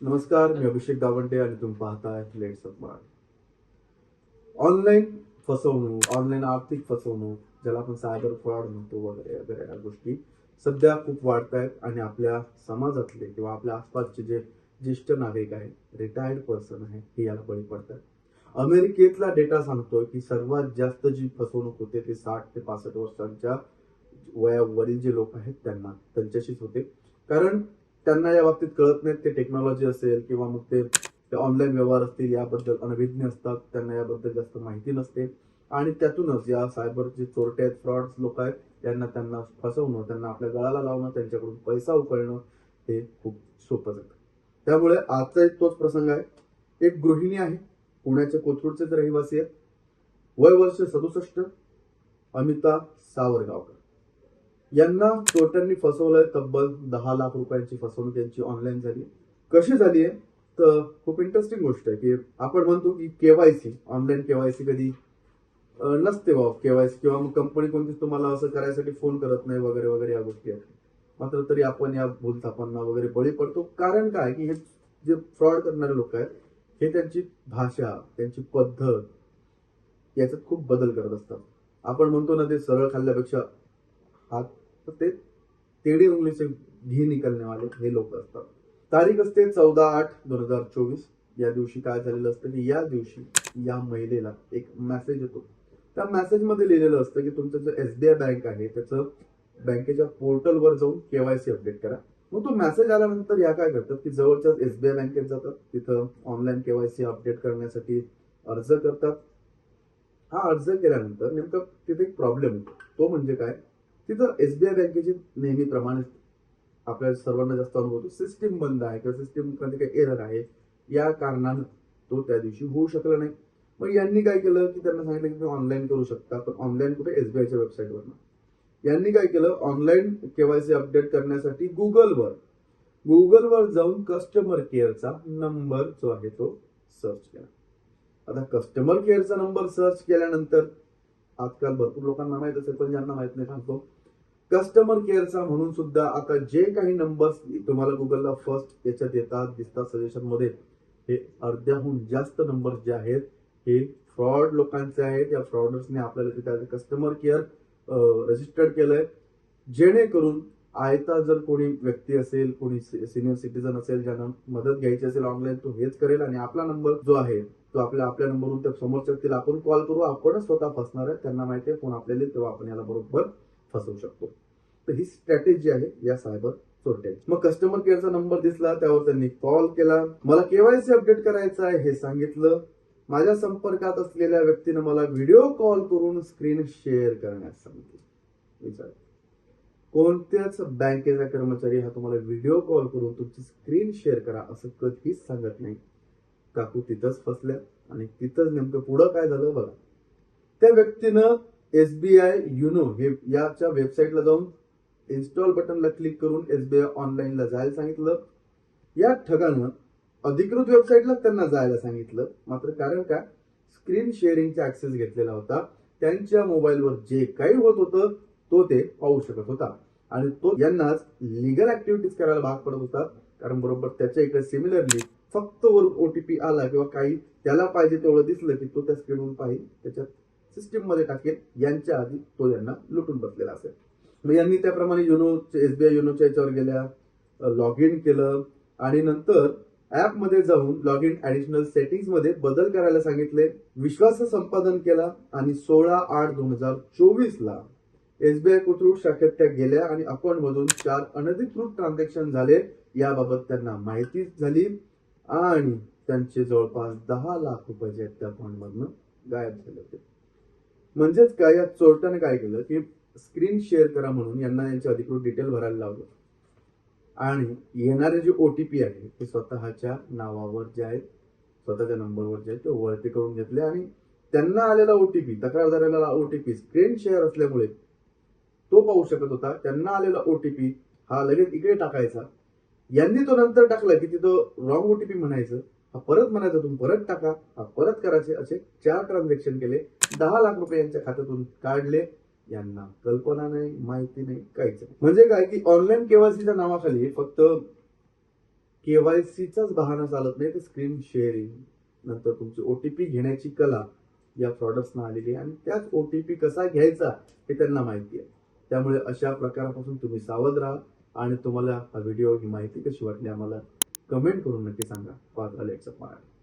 नमस्कार मी अभिषेक दावंडे आणि तुम्ही पाहताय लेट्स अप ऑनलाईन फसवणूक ऑनलाईन आर्थिक फसवणूक ज्याला आपण सायबर फ्रॉड म्हणतो वगैरे वगैरे या गोष्टी सध्या खूप वाढत आहेत आणि आपल्या समाजातले किंवा आपल्या आसपासचे जे ज्येष्ठ नागरिक आहेत रिटायर्ड पर्सन आहे हे याला बळी पडतात. अमेरिकेतला डेटा सांगतोय की सर्वात जास्त जी फसवणूक होते ती साठ ते पासष्ट वर्षांच्या वयावरील जे लोक आहेत त्यांना त्यांच्याशीच होते. कारण त्यांना या बाबतीत कळत नाहीत ते टेक्नॉलॉजी असेल किंवा मग ते ऑनलाईन व्यवहार असतील याबद्दल अनभिज्ञ असतात त्यांना याबद्दल जास्त माहिती नसते. आणि त्यातूनच या सायबर जे चोरटे आहेत फ्रॉड लोक आहेत त्यांना त्यांना फसवणं त्यांना आपल्या गळाला लावणं त्यांच्याकडून पैसा उकळणं हे खूप सोपं जातं. त्यामुळे आजचा एक तोच प्रसंग आहे. एक गृहिणी आहे पुण्याच्या कोथरूडचेच रहिवासी आहेत. वय वर्ष सदुसष्ट अमिता सावरगावकर. यांना चोरट्यांनी फसवलंय तब्बल दहा लाख रुपयांची फसवणूक त्यांची ऑनलाईन झाली. कशी झाली आहे तर खूप इंटरेस्टिंग गोष्ट आहे की आपण म्हणतो की केवायसी ऑनलाईन केवायसी कधी नसते बाबा केवायसी किंवा मग कंपनी कोणतीच तुम्हाला असं करायसाठी फोन करत नाही वगैरे वगैरे या गोष्टी आहेत. मात्र तरी आपण या भूलथापांना वगैरे बळी पडतो. कारण काय की हे जे फ्रॉड करणारे लोक आहेत हे त्यांची भाषा त्यांची पद्धत याच्यात खूप बदल करत असतात. आपण म्हणतो ना ते सरळ खाल्ल्यापेक्षा हात तर ते टेढ़ी उंगली से घी निकलने वाले हे लोक असतात. तारीख असते चौदा आठ दोन हजार चोवीस. या दिवशी काय झालेलं असतं की या दिवशी या महिलेला एक मेसेज येतो. त्या मेसेजमध्ये लिहिलेलं असतं की तुमचं जे एस बी आय बँक आहे त्याचं बँकेच्या पोर्टलवर जाऊन केवायसी अपडेट करा. मग तो मेसेज आल्यानंतर या काय करतात की जवळच्याच एस बी आय बँकेत जातात. तिथं ऑनलाईन केवायसी अपडेट करण्यासाठी अर्ज करतात. हा अर्ज केल्यानंतर नेमकं तिथे एक प्रॉब्लेम होतो तो म्हणजे काय? तिथं एसबीआय बँकेची नेहमीप्रमाणे आपल्या सर्वांना जास्त अनुभव सिस्टीम बंद आहे किंवा सिस्टीममध्ये काही एरर आहे या कारणानं तो त्या दिवशी होऊ शकला नाही. मग यांनी काय केलं की त्यांना सांगितलं की तुम्ही ऑनलाईन करू शकता पण ऑनलाईन कुठे? एसबीआयच्या वेबसाईटवर यांनी काय केलं? ऑनलाईन केवायसी अपडेट करण्यासाठी गुगलवर गुगलवर जाऊन कस्टमर केअरचा नंबर जो आहे तो सर्च केला. आता कस्टमर केअरचा नंबर सर्च केल्यानंतर आजकाल भरपूर लोकांना माहीत असेल पण ज्यांना माहीत नाही सांगतो कस्टमर केअरचा म्हणून सुद्धा आता जे काही नंबर्स तुम्हाला गुगलला फर्स्ट याच्यात येतात दिसतात सजेशनमध्ये हे अर्ध्याहून जास्त नंबर जे आहेत हे फ्रॉड लोकांचे आहेत. या फ्रॉडर्सने आपल्याला तिथे कस्टमर केअर रजिस्टर्ड केलंय. जेणेकरून आयता जर कोणी व्यक्ती असेल कोणी सिनियर सिटीजन असेल ज्यांना मदत घ्यायची असेल ऑनलाईन तो हेच करेल आणि आपला नंबर जो आहे तो आपल्या आपल्या नंबरवरून त्या समोरच्या व्यक्तीला आपण कॉल करू. आपणच स्वतः फसणार आहे त्यांना माहिती आहे फोन आपल्याला तेव्हा आपण याला बरोबर फसवू शकतो. तर ही स्ट्रॅटेजी आहे या सायबर चोरट्याची. मग कस्टमर केअरचा नंबर दिसला त्यावर त्यांनी कॉल केला. मला केवायसी अपडेट करायचं आहे हे सांगितलं. माझ्या संपर्कात असलेल्या व्यक्तीनं मला व्हिडिओ कॉल करून स्क्रीन शेअर करण्यास सांगितलं. विचार. कोणत्याच बँकेचा कर्मचारी हा तुम्हाला व्हिडिओ कॉल करून तुमची स्क्रीन शेअर करा असं कधीच सांगत नाही. काकू तिथंच फसल्या आणि तिथंच नेमकं पुढं काय झालं बघा. त्या व्यक्तीनं एस बी आय युनो हे याच्या वेबसाईटला जाऊन इन्स्टॉल बटनला क्लिक करून एस बी आय ऑनलाईनला जायला सांगितलं. या ठगानं अधिकृत वेबसाईटला त्यांना जायला सांगितलं. मात्र कारण काय स्क्रीन शेअरिंगचा ऍक्सेस घेतलेला होता. त्यांच्या मोबाईलवर जे काही होत होतं तो ते पाहू शकत होता. आणि तो यांनाच लिगल ऍक्टिव्हिटीज करायला भाग पडत होता. कारण बरोबर त्याच्या इकडे सिमिलरली फक्त वर ओटीपी आला किंवा काही त्याला पाहिजे तेवढं दिसलं की तो त्या स्क्रीनवरून पाहिजे त्याच्यात सिस्टीममध्ये टाकेल यांच्या आधी तो यांना लुटून बसलेला असेल. मग यांनी त्याप्रमाणे युनो एसबीआय युनोच्या याच्यावर गेल्या लॉग इन केलं आणि नंतर ॲपमध्ये जाऊन लॉग इन ऍडिशनल सेटिंग्समध्ये बदल करायला सांगितले विश्वास संपादन केला आणि सोळा आठ दोन हजार चोवीस ला एसबीआय कोथरूड शाखेत त्या गेल्या आणि अकाउंट मधून चार अनधिकृत ट्रान्झॅक्शन झाले याबाबत त्यांना माहिती झाली आणि त्यांचे जवळपास दहा लाख रुपये जे त्या अकाउंट मधनं गायब झाले होते. म्हणजेच काय या चोरट्याने काय केलं की स्क्रीन शेअर करा म्हणून यांना यांचे अधिकृत डिटेल भरायला लावलं. आणि येणारे जे ओ टी पी आहे ते स्वतःच्या नावावर जे आहेत स्वतःच्या नंबरवर जे आहे ते वळते करून घेतले. आणि त्यांना आलेला ओ टी पी तक्रारदाराला पी स्क्रीन शेअर असल्यामुळे तो पाहू शकत होता. त्यांना आलेला ओ टी पी हा लगेच इकडे टाकायचा. यांनी तो नंतर टाकला की तिथं रॉंग पी म्हणायचं. परत म्हणायचं तुम्ही परत टाका. हा परत करायचे असे चार ट्रान्झॅक्शन केले. दहा लाख रुपये यांच्या खात्यातून काढले. यांना कल्पना नाही माहिती नाही काहीच म्हणजे काय की ऑनलाईन केवायसीच्या नावाखाली फक्त केवायसीचाच बहाना चालत नाही तर स्क्रीन शेअरिंग नंतर तुमची ओटीपी घेण्याची कला या प्रॉडक्ट्सना आलेली आहे. आणि त्याच ओटीपी कसा घ्यायचा हे त्यांना माहिती आहे. त्यामुळे अशा प्रकारापासून तुम्ही सावध राहा. आणि तुम्हाला हा व्हिडिओ ही माहिती कशी वाटली आम्हाला कमेंट करून नक्की सांगा. पाहत आले मराठी